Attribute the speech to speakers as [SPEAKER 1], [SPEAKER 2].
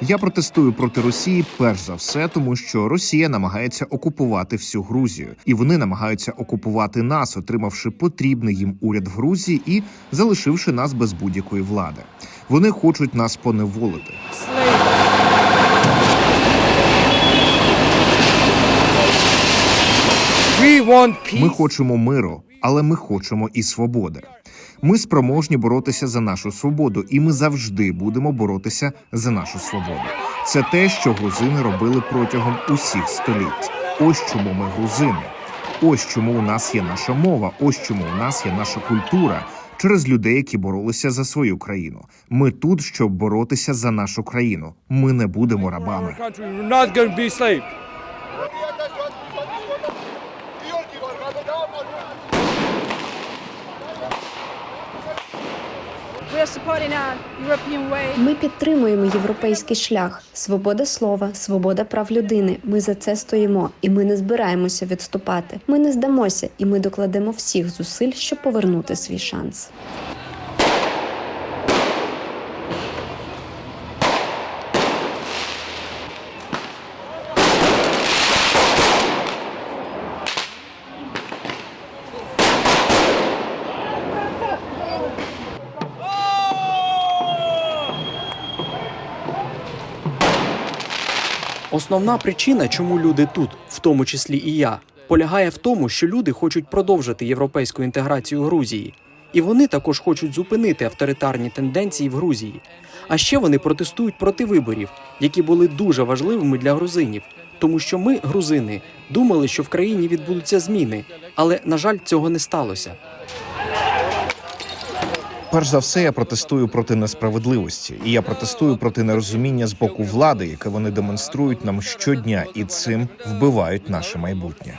[SPEAKER 1] Я протестую проти Росії перш за все, тому що Росія намагається окупувати всю Грузію, і вони намагаються окупувати нас, отримавши потрібний їм уряд в Грузії і залишивши нас без будь-якої влади. Вони хочуть нас поневолити. Ми хочемо миру, але ми хочемо і свободи. Ми спроможні боротися за нашу свободу, і ми завжди будемо боротися за нашу свободу. Це те, що грузини робили протягом усіх століть. Ось чому ми грузини. Ось чому у нас є наша мова. Ось чому у нас є наша культура через людей, які боролися за свою країну. Ми тут, щоб боротися за нашу країну. Ми не будемо рабами.
[SPEAKER 2] Ми підтримуємо європейський шлях, свобода слова, свобода прав людини. Ми за це стоїмо, і ми не збираємося відступати. Ми не здамося, і ми докладемо всіх зусиль, щоб повернути свій шанс.
[SPEAKER 3] Основна причина, чому люди тут, в тому числі і я, полягає в тому, що люди хочуть продовжити європейську інтеграцію Грузії, і вони також хочуть зупинити авторитарні тенденції в Грузії. А ще вони протестують проти виборів, які були дуже важливими для грузинів, тому що ми, грузини, думали, що в країні відбудуться зміни, але на жаль, цього не сталося.
[SPEAKER 1] Перш за все, я протестую проти несправедливості, і я протестую проти нерозуміння з боку влади, яке вони демонструють нам щодня, і цим вбивають наше майбутнє.